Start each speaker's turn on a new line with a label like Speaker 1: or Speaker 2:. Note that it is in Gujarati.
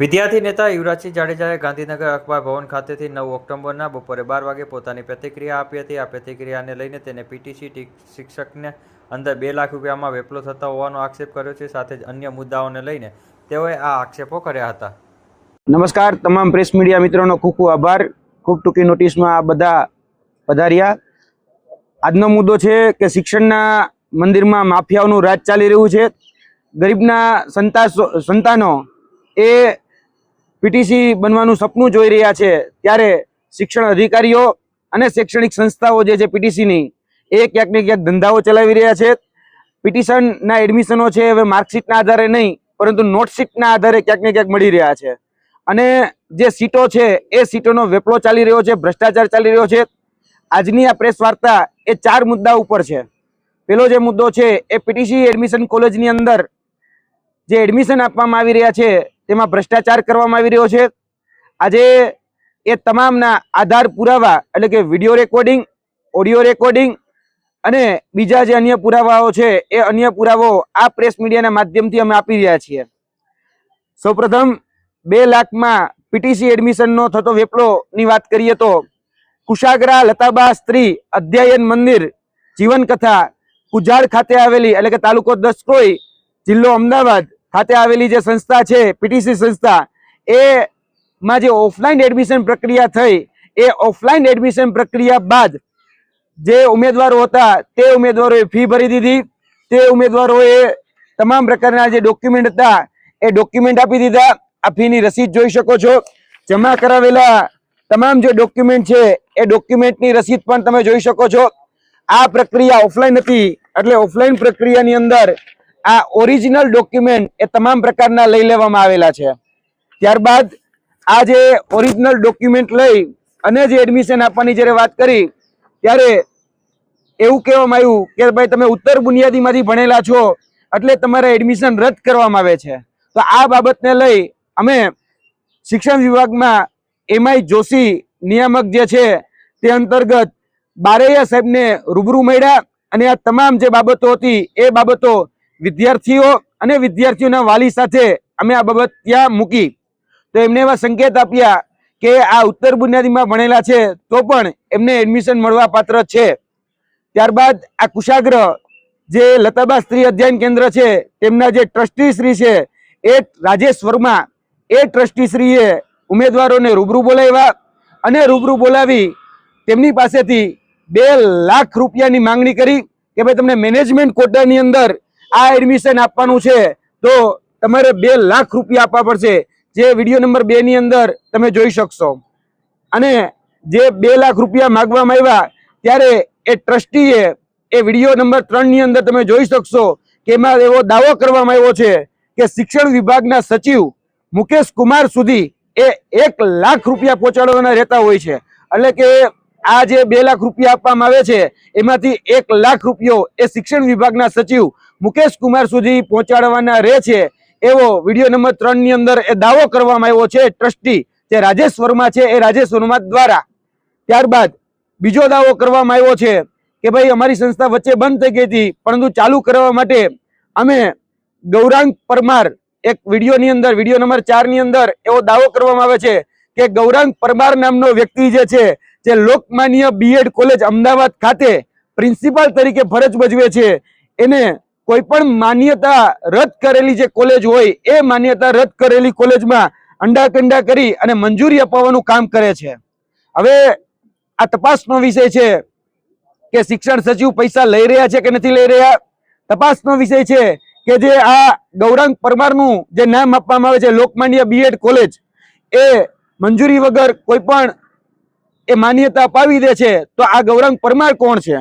Speaker 1: વિદ્યાર્થી નેતા યુવરાજસિંહ જાડેજાએ ગાંધીનગર અખબાર ભવન ખાતેથી નવ ઓક્ટોબરના બપોરે બાર વાગે પોતાની પ્રતિક્રિયા આપી હતી. આ પ્રતિક્રિયાને લઈને તેને પીટીસી શિક્ષકને અંદર બે લાખ રૂપિયામાં વેપલો થતા હોવાનો આક્ષેપ કર્યો છે. સાથે જ અન્ય મુદ્દાઓને લઈને તેઓએ આ આક્ષેપો કર્યા હતા.
Speaker 2: નમસ્કાર, તમામ પ્રેસ મીડિયા મિત્રોનો ખૂબ ખૂબ આભાર. ખૂબ ટૂંકી નોટિસમાં આ બધા પધાર્યા. આજનો મુદ્દો છે કે શિક્ષણના મંદિરમાં માફિયાઓનું રાજ ચાલી રહ્યું છે. ગરીબના સંતા સંતાનો એ પીટીસી બનવાનું સપનું જોઈ રહ્યા છે. ત્યારે શિક્ષણ અધિકારીઓ અને શૈક્ષણિક સંસ્થાઓ જે છે પીટીસીની, એ ક્યાંક ક્યાંક ધંધાઓ ચલાવી રહ્યા છે. પિટિશનના એડમિશનો છે, હવે માર્કશીટના આધારે નહીં, પરંતુ નોટશીટના આધારે ક્યાંક ક્યાંક મળી રહ્યા છે. અને જે સીટો છે, એ સીટોનો વેપલો ચાલી રહ્યો છે, ભ્રષ્ટાચાર ચાલી રહ્યો છે. આજની આ પ્રેસ વાર્તા એ ચાર મુદ્દા ઉપર છે. પેલો જે મુદ્દો છે, એ પીટીસી એડમિશન કોલેજની અંદર જે એડમિશન આપવામાં આવી રહ્યા છે તેમાં ભ્રષ્ટાચાર કરવામાં આવી રહ્યો છે. આજે એ તમામના આધાર પુરાવા, એટલે કે વીડિયો રેકોર્ડિંગ ઓડિયો રેકોર્ડિંગ અને બીજા જે અન્ય પુરાવાઓ છે, એ અન્ય પુરાવાઓ આ પ્રેસ મીડિયાના માધ્યમથી અમે આપી રહ્યા છીએ. સૌપ્રથમ, બે લાખમાં પીટીસી એડમિશનનો થતો વેપલોની વાત કરીએ તો, કુશાગરા લતાબા સ્ત્રી અધ્યયન મંદિર, જીવનકથા કુજાડ ખાતે આવેલી, એટલે કે તાલુકો દસક્રોઈ જિલ્લો અમદાવાદ ખાતે આવેલી જે સંસ્થા છે પીટીસી સંસ્થા, એ માં જે ઓફલાઈન એડમિશન પ્રક્રિયા થઈ, એ ઓફલાઈન એડમિશન પ્રક્રિયા બાદ જે ઉમેદવારો હતા, તે ઉમેદવારોએ ફી ભરી દીધી. તે ઉમેદવારોએ તમામ પ્રકારના જે ડોક્યુમેન્ટ હતા, એ ડોક્યુમેન્ટ આપી દીધા. આ ફીની રસીદ જોઈ શકો છો. જમા કરાવેલા તમામ જે ડોક્યુમેન્ટ છે, એ ડોક્યુમેન્ટની રસીદ પણ તમે જોઈ શકો છો. આ પ્રક્રિયા ઓફલાઈન હતી, એટલે ઓફલાઈન પ્રક્રિયાની અંદર આ ઓરિજિનલ ડોક્યુમેન્ટ એ તમામ પ્રકારના લઈ લેવામાં આવેલા છે. ત્યારબાદ આ જે ઓરિજિનલ ડોક્યુમેન્ટ લઈ અને જે એડમિશન આપવાની જ્યારે વાત કરી, ત્યારે એવું કહેવામાં આવ્યું કે ભાઈ તમે ઉત્તર બુનિયાદીમાંથી ભણેલા છો, એટલે તમારે એડમિશન રદ કરવામાં આવે છે. તો આ બાબતને લઈ અમે શિક્ષણ વિભાગમાં એમઆઈ જોશી નિયામક જે છે, તે અંતર્ગત બારૈયા સાહેબને રૂબરૂ મળ્યા અને આ તમામ જે બાબતો હતી, એ બાબતો વિદ્યાર્થીઓ અને વિદ્યાર્થીઓના વાલી સાથે અમે આ બાબત ત્યાં મૂકી. તો એમને એવા સંકેત આપ્યા કે આ ઉત્તર બુનિયાદીમાં ભણેલા છે તો પણ એમને એડમિશન મળવા પાત્ર છે. ત્યારબાદ આ કુશાગ્ર જે લતાબા સ્ત્રી અધ્યયન કેન્દ્ર છે, તેમના જે ટ્રસ્ટી શ્રી છે, એ રાજેશ વર્મા, એ ટ્રસ્ટી શ્રીએ ઉમેદવારોને રૂબરૂ બોલાવ્યા અને રૂબરૂ બોલાવી તેમની પાસેથી બે લાખ રૂપિયાની માંગણી કરી કે ભાઈ તમને મેનેજમેન્ટ કોટાની અંદર આ એડમિશન આપવાનું છે. તો તમારે બે લાખ રૂપિયા આપવા પડશે. જે વીડિયો નંબર બે ની અંદર તમે જોઈ શકશો. અને જે બે લાખ રૂપિયા માગવામાં આવ્યા, ત્યારે એ ટ્રસ્ટીએ એ વીડિયો નંબર ત્રણની અંદર તમે જોઈ શકશો કે એમાં એવો દાવો કરવામાં આવ્યો છે કે શિક્ષણ વિભાગના સચિવ મુકેશ કુમાર સુધી એ એક લાખ રૂપિયા પહોંચાડવાના રહેતા હોય છે. એટલે કે આ જે બે લાખ રૂપિયા આપવામાં આવે છે, એમાંથી એક લાખ રૂપિયો એ શિક્ષણ વિભાગના સચિવ મુકેશ કુમાર સુધી પહોંચાડવાના રહે છે. એવો વીડિયો નંબર ત્રણની અંદર એ દાવો કરવામાં આવ્યો છે, ટ્રસ્ટી જે રાજેશ વર્મા છે, એ રાજેશ વર્મા દ્વારા ત્યારબાદ બીજો દાવો કરવામાં આવ્યો છે કે ભાઈ અમારી સંસ્થા વચ્ચે બંધ થઈ ગઈ હતી, પરંતુ ચાલુ કરવા માટે અમે ગૌરાંગ પરમાર એક વિડીયોની અંદર, વીડિયો નંબર ચારની અંદર એવો દાવો કરવામાં આવે છે કે ગૌરાંગ પરમાર નામનો વ્યક્તિ જે છે જે લોકમાન્ય બીએડ કોલેજ અમદાવાદ ખાતે પ્રિન્સિપાલ તરીકે ફરજ ભજવે છે. એને કોઈ પણ માન્યતા રદ કરેલી જે કોલેજ હોય, એ માન્યતા રદ કરેલી કોલેજમાં અંડાકંડા કરી અને મંજૂરી અપાવવાનું કામ કરે છે. હવે આ તપાસનો વિષય છે કે શિક્ષણ સચિવ પૈસા લઈ રહ્યા છે કે નથી લઈ રહ્યા? તપાસનો વિષય છે કે જે આ ગૌરાંગ પરમારનું જે નામ આપવામાં આવે છે, લોકમાન્ય બીએડ કોલેજ, એ મંજૂરી વગર કોઈ પણ એ માન્યતા અપાવી દે છે તો આ ગૌરાંગ પરમાર કોણ છે?